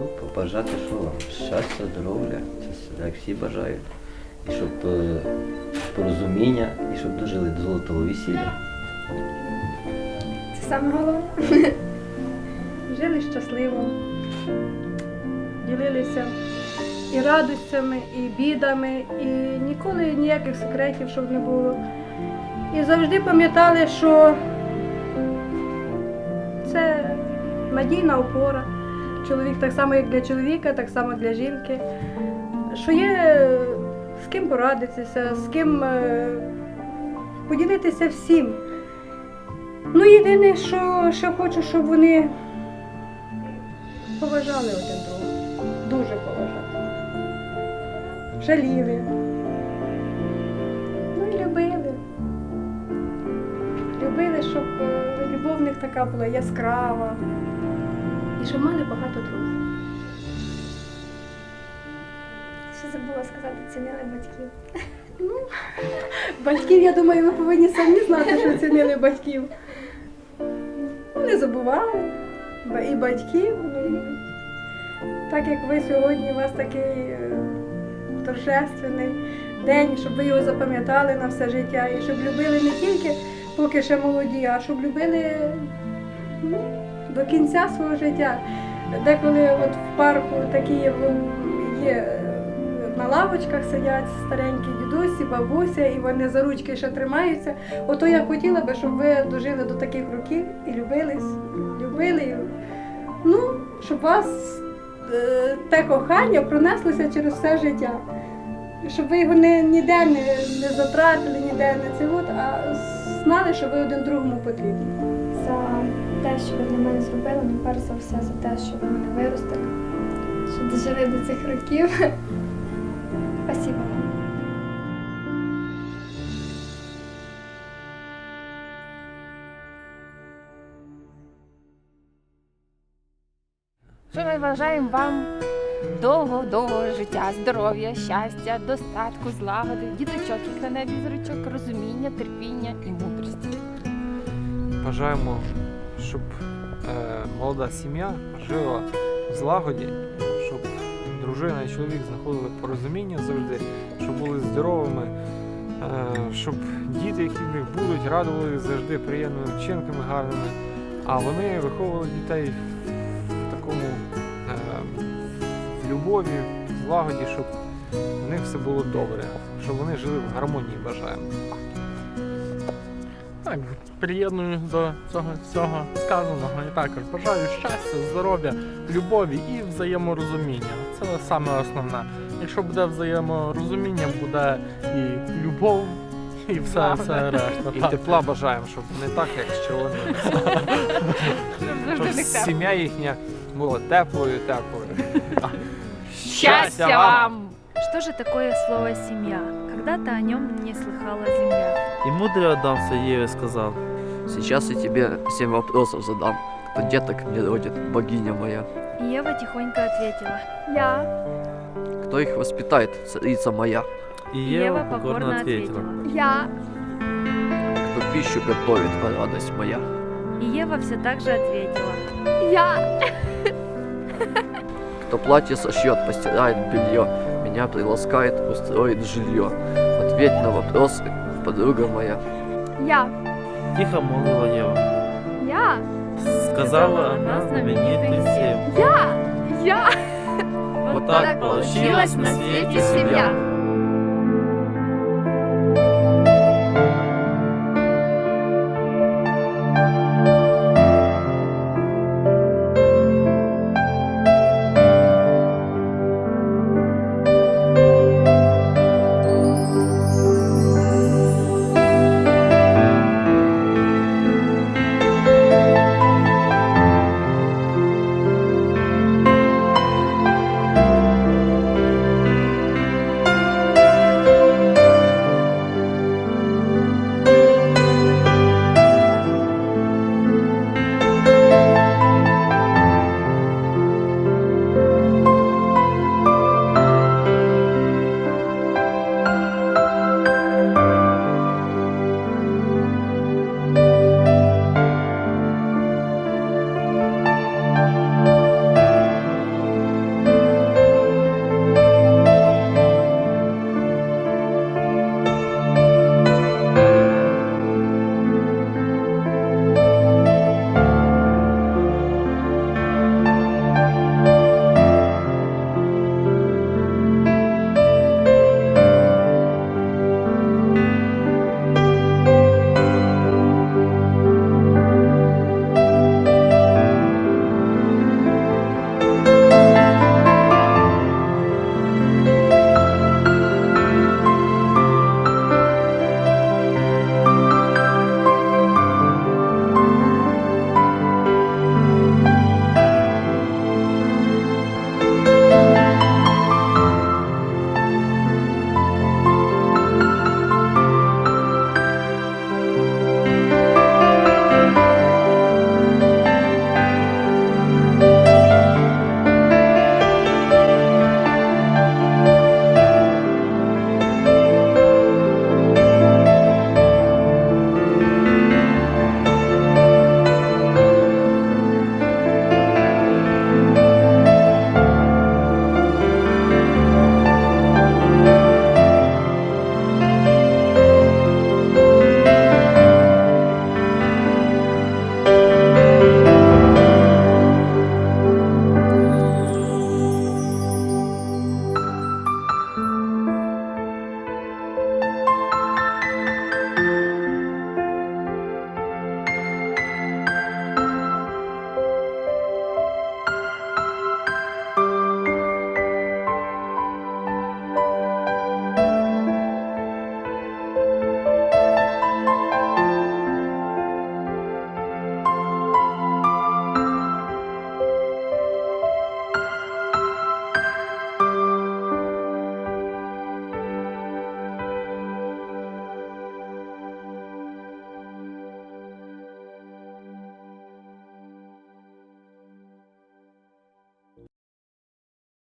Ну, побажати, що вам? Щастя, здоров'я, як всі бажають. І щоб е, порозуміння, і щоб дожили до золотого весілля. Це саме головне. Жили щасливо, ділилися і радостями, і бідами, і ніколи ніяких секретів, щоб не було. І завжди пам'ятали, що це надійна опора. Чоловік так само, як для чоловіка, так само для жінки. Що є з ким порадитися, з ким е, поділитися всім. Ну, єдине, що ще хочу, щоб вони поважали один другого. Дуже поважали. Жаліли. Ну і любили. Любили, щоб е, любов в них така була яскрава. І щоб мали багато друзів. Ще забула сказати, цінили батьків. Ну, батьків, я думаю, ви повинні самі знати, що цінили батьків. Не забували. І батьків. ну, Так як ви сьогодні, у вас такий е, торжественний день, щоб ви його запам'ятали на все життя. І щоб любили не тільки поки ще молоді, а щоб любили ну, до кінця свого життя. Деколи от в парку такі є, в- є е, на лавочках сидять старенькі дідусі, бабуся, і вони за ручки ще тримаються. Ото я хотіла би, щоб ви дожили до таких років і любились, любили. Ну, щоб вас е, те кохання пронеслося через все життя. Щоб ви його не, ніде не, не затратили, ніде не це а знали, що ви один другому потрібні. Те, що ви для мене зробили, ну перш за все за те, що ви мене виростили, що дожили до цих років. Спасибо. Що ми бажаємо вам довго-довго життя, здоров'я, щастя, достатку, злагоди, діточок, як на небі зірочок, розуміння, терпіння і мудрості. Бажаємо, щоб е, молода сім'я жила в злагоді, щоб дружина і чоловік знаходили порозуміння завжди, щоб були здоровими, е, щоб діти, які в них будуть, радували завжди приємними вчинками гарними, а вони виховували дітей в такому е, в любові, в злагоді, щоб в них все було добре, щоб вони жили в гармонії, бажаємо. Так, приєдную до цього всього сказаного і також бажаю щастя, здоров'я, любові і взаєморозуміння. Це саме основне. Якщо буде взаєморозуміння, буде і любов, і все, все решта. І тепла бажаємо, щоб не так, як з червоними. Щоб сім'я їхня була теплою, теплою. Щастя вам! Что же такое слово «семья»? Когда-то о нем не слыхала земля. И мудрый Адам Еве сказал, Сейчас я тебе семь вопросов задам. Кто деток мне родит, богиня моя? И Ева тихонько ответила. Я, Кто их воспитает, царица моя? и И Ева покорно ответила. я, Кто пищу готовит, радость моя? И Ева все так же ответила. я, Кто платье сошьет, постирает белье, меня приласкает, устроит жилье. Ответь на вопросы, подруга моя. я, Тихо молвила Ева. я, Сказала она знаменитый всем. я, я. Вот так получилась на свете семья.